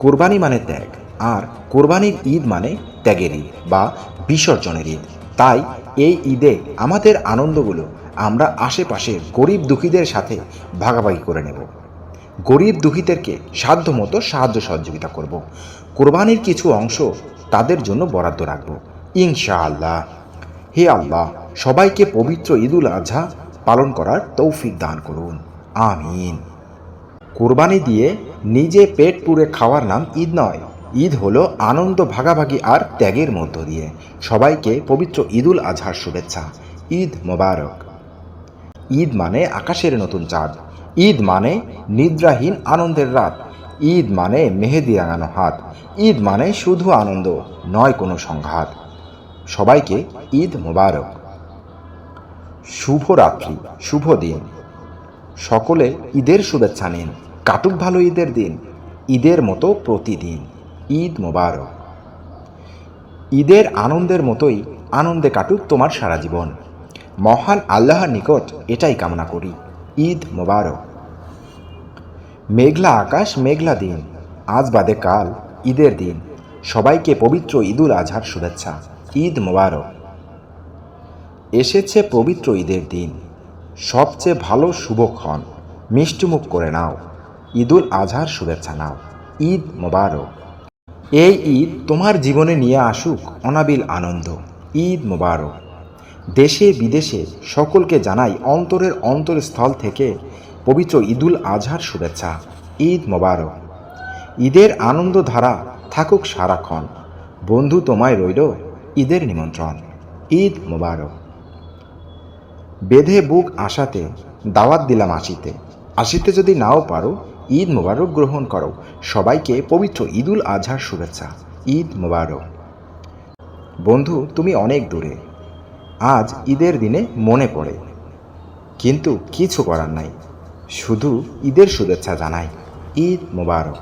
কোরবানি মানে ত্যাগ, আর কোরবানির ঈদ মানে ত্যাগের ঈদ বা বিসর্জনের ঈদ। তাই এই ঈদে আমাদের আনন্দগুলো আমরা আশেপাশের গরিব দুঃখীদের সাথে ভাগাভাগি করে নেব। গরিব দুঃখীদেরকে সাধ্য মতো সাহায্য সহযোগিতা করব। কোরবানির কিছু অংশ তাদের জন্য বরাদ্দ রাখব। ইনশাআল্লাহ। হে আল্লাহ, সবাইকে পবিত্র ঈদুল আজহা পালন করার তৌফিক দান করুন। আমিন। কোরবানি দিয়ে নিজে পেট পুড়ে খাওয়ার নাম ঈদ নয়। ঈদ হলো আনন্দ ভাগাভাগি আর ত্যাগের মধ্য দিয়ে। সবাইকে পবিত্র ঈদুল আজহার শুভেচ্ছা। ঈদ মোবারক। ঈদ মানে আকাশের নতুন চাঁদ। ঈদ মানে নিদ্রাহীন আনন্দের রাত। ঈদ মানে মেহেদি রাঙানো হাত। ঈদ মানে শুধু আনন্দ, নয় কোনো সংঘাত। সবাইকে ঈদ মোবারক। শুভ রাত্রি শুভ দিন। সকলে ঈদের শুভেচ্ছা নিন। কাটুক ভালো ঈদের দিন, ঈদের মতো প্রতিদিন, ঈদ মোবারক। ঈদের আনন্দের মতোই আনন্দে কাটুক তোমার সারা জীবন। মহান আল্লাহর নিকট এটাই কামনা করি, ঈদ মোবারক। মেঘলা আকাশ, মেঘলা দিন, আজ বাদে কাল ঈদের দিন। সবাইকে পবিত্র ঈদুল আজহার শুভেচ্ছা, ঈদ মোবারক। এসেছে পবিত্র ঈদের দিন, সবচেয়ে ভালো শুভক্ষণ মিষ্টিমুখ করে নাও। ঈদুল আজহার শুভেচ্ছা নাও। ঈদ মোবারক। এই ঈদ তোমার জীবনে নিয়ে আসুক অনাবিল আনন্দ। ঈদ মোবারক। দেশে বিদেশে সকলকে জানাই অন্তরের অন্তরস্থল থেকে পবিত্র ঈদুল আজহার শুভেচ্ছা। ঈদ মোবারক। ঈদের আনন্দ ধারা থাকুক সারাক্ষণ। বন্ধু তোমায় রইল ঈদের নিমন্ত্রণ। ঈদ মোবারক। বেঁধে বুক আশাতে দাওয়াত দিলাম আসিতে আসিতে যদি নাও পারো ঈদ মোবারক গ্রহণ করো। সবাইকে পবিত্র ঈদুল আজহার শুভেচ্ছা। ঈদ মোবারক। বন্ধু, তুমি অনেক দূরে। আজ ঈদের দিনে মনে পড়ে। কিন্তু কিছু করার নাই। শুধু ঈদের শুভেচ্ছা জানাই। ঈদ মোবারক।